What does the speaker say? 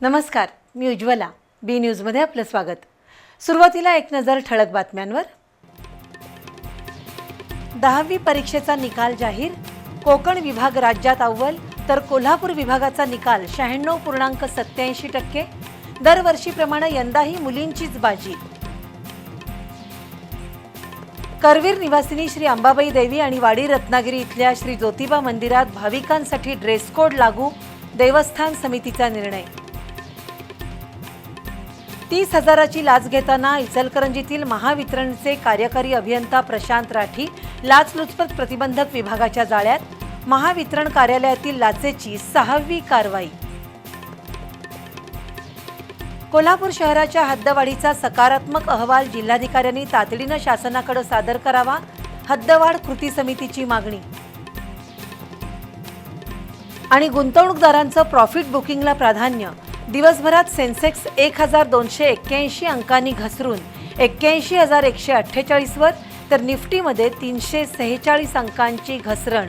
नमस्कार मी उज्ज्वला. बी न्यूजमध्ये आपलं स्वागत. सुरुवातीला एक नजर ठळक बातम्यांवर. दहावी परीक्षेचा निकाल जाहीर. कोकण विभाग राज्यात अव्वल तर कोल्हापूर विभागाचा निकाल शहाण्णव पूर्णांक सत्याऐंशी टक्के. दरवर्षीप्रमाणे यंदाही मुलींचीच बाजी. करवीर निवासिनी श्री अंबाबाई देवी आणि वाडी रत्नागिरी इथल्या श्री ज्योतिबा मंदिरात भाविकांसाठी ड्रेस कोड लागू देवस्थान समितीचा निर्णय. तीस हजाराची लाच घेताना इचलकरंजीतील महावितरणचे कार्यकारी अभियंता प्रशांत राठी लाचलुचपत प्रतिबंधक विभागाच्या जाळ्यात महावितरण कार्यालयातील लाचेची सहावी कारवाई. कोल्हापूर शहराच्या हद्दवाढीचा सकारात्मक अहवाल जिल्हाधिकाऱ्यांनी तातडीनं शासनाकडे सादर करावा हद्दवाढ कृती समितीची मागणी. आणि गुंतवणूकदारांचं प्रॉफिट बुकिंगला प्राधान्य दिवसभरात सेन्सेक्स एक हजार दोनशे एक्क्याऐंशी अंकांनी घसरून एक्क्याऐंशी हजार एकशे अठ्ठेचाळीसवर तर निफ्टीमध्ये तीनशे सेहेचाळीस अंकांची घसरण.